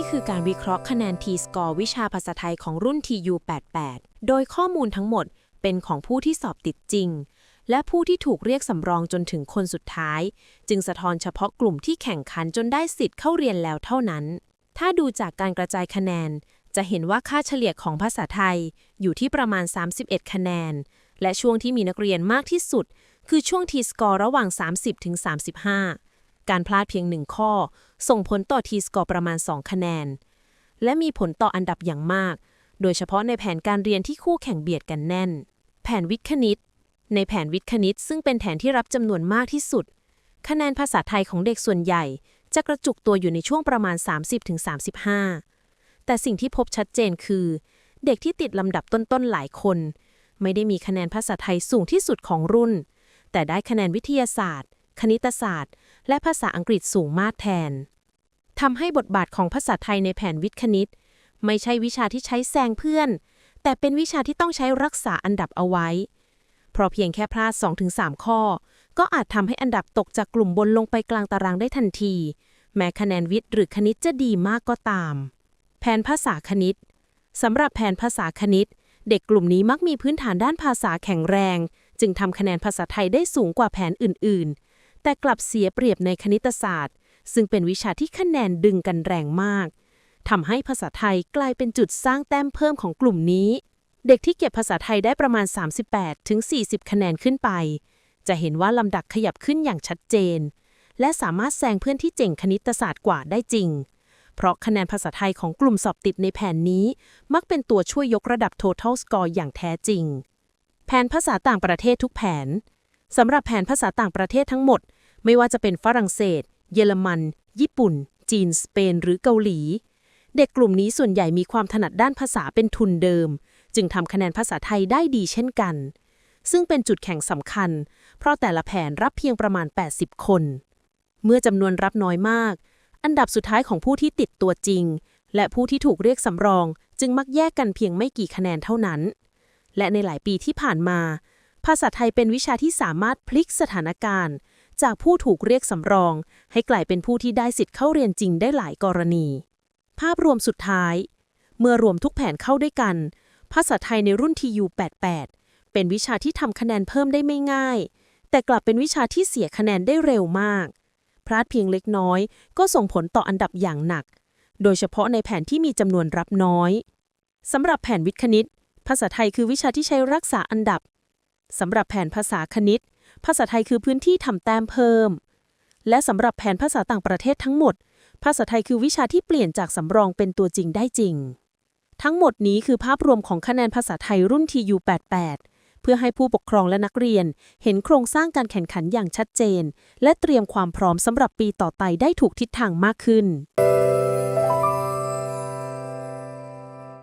ี่คือการวิเคราะห์คะแนน T-score วิชาภาษาไทยของรุ่น TU88 โดยข้อมูลทั้งหมดเป็นของผู้ที่สอบติดจริง และผู้ที่ถูกเรียกสำรองจนถึงคนสุดท้าย จึงสะท้อนเฉพาะกลุ่มที่แข่งขันจนได้สิทธิ์เข้าเรียนแล้วเท่านั้น ถ้าดูจากการกระจายคะแนน จะเห็นว่าค่าเฉลี่ยของภาษาไทยอยู่ที่ประมาณ 31 คะแนน และช่วงที่มีนักเรียนมากที่สุด คือช่วง T-score ระหว่าง 30ถึง35 การพลาดเพียงหนึ่งข้อ ส่งผลต่อ T-score ประมาณ 2 คะแนน และมีผลต่ออันดับอย่างมาก โดยเฉพาะในแผนการเรียนที่คู่แข่งเบียดกันแน่น แผนวิทย์คณิต ในแผนวิทย์คณิต ซึ่งเป็นแผนที่รับจำนวนมากที่สุด คะแนนภาษาไทยของเด็กส่วนใหญ่ จะกระจุกตัวอยู่ในช่วงประมาณ 30-35 แต่สิ่งที่พบชัดเจนคือ เด็กที่ติดลำดับต้นๆหลายคน ไม่ได้มีคะแนนภาษาไทยสูงที่สุดของรุ่น แต่ได้คะแนนวิทยาศาสตร์คณิตศาสตร์ และภาษาอังกฤษสูงมากแทนทำให้บทบาทของภาษาไทยในแผนวิทย์คณิต ไม่ใช่วิชาที่ใช้แซงเพื่อน แต่เป็นวิชาที่ต้องใช้รักษาอันดับเอาไว้ เพราะเพียงแค่พลาด 2-3 ข้อ ก็อาจทำให้อันดับตกจากกลุ่มบนลงไปกลางตารางได้ทันที แม้คะแนนวิทย์หรือคณิตจะดีมากก็ตาม แผนภาษาคณิตสำหรับแผนภาษาคณิต เด็กกลุ่มนี้มักมีพื้นฐานด้านภาษาแข็งแรง จึงทำคะแนนภาษาไทยได้สูงกว่าแผนอื่นๆ แต่กลับเสียเปรียบในคณิตศาสตร์ ซึ่งเป็นวิชาที่คะแนนดึงกันแรงมากทำให้ภาษาไทยกลายเป็นจุดสร้างแต้มเพิ่มของกลุ่มนี้ เด็กที่เก็บภาษาไทยได้ประมาณ 38ถึง40 คะแนนขึ้นไป จะเห็นว่าลำดับขยับขึ้นอย่างชัดเจน และสามารถแซงเพื่อนที่เจ๋งคณิตศาสตร์กว่าได้จริง เพราะคะแนนภาษาไทยของกลุ่มสอบติดในแผนนี้ มักเป็นตัวช่วยยกระดับ total score อย่างแท้จริง แผนภาษาต่างประเทศทุกแผน สำหรับแผนภาษาต่างประเทศทั้งหมด ไม่ว่าจะเป็นฝรั่งเศส เยอรมัน ญี่ปุ่น จีน สเปน หรือเกาหลี เด็กกลุ่มนี้ส่วนใหญ่มีความถนัดด้านภาษาเป็นทุนเดิม จึงทำคะแนนภาษาไทยได้ดีเช่นกัน ซึ่งเป็นจุดแข่งสำคัญ เพราะแต่ละแผนรับเพียงประมาณ 80 คน เมื่อจำนวนรับน้อยมาก อันดับสุดท้ายของผู้ที่ติดตัวจริง และผู้ที่ถูกเรียกสำรอง จึงมักแยกกันเพียงไม่กี่คะแนนเท่านั้น และในหลายปีที่ผ่านมา ภาษาไทยเป็นวิชาที่สามารถพลิกสถานการณ์ จากผู้ถูกเรียกสำรอง ให้กลายเป็นผู้ที่ได้สิทธิ์เข้าเรียนจริงได้หลายกรณี ภาพรวมสุดท้าย เมื่อรวมทุกแผนเข้าด้วยกัน ภาษาไทยในรุ่น TU88 เป็นวิชาที่ทำคะแนนเพิ่มได้ไม่ง่าย แต่กลับเป็นวิชาที่เสียคะแนนได้เร็วมาก พลาดเพียงเล็กน้อย ก็ส่งผลต่ออันดับอย่างหนัก โดยเฉพาะในแผนที่มีจำนวนรับน้อยสำหรับแผนวิทย์คณิต ภาษาไทยคือวิชาที่ใช้รักษาอันดับ สำหรับแผนภาษาคณิต ภาษาไทยคือพื้นที่ทำแต้มเพิ่ม และสำหรับแผนภาษาต่างประเทศทั้งหมด ภาษาไทยคือวิชาที่เปลี่ยนจากสำรองเป็นตัวจริงได้จริง ทั้งหมดนี้คือภาพรวมของคะแนนภาษาไทยรุ่น TU88 เพื่อให้ผู้ปกครองและนักเรียน เห็นโครงสร้างการแข่งขันอย่างชัดเจน และเตรียมความพร้อมสำหรับปีต่อไปได้ถูกทิศทางมากขึ้น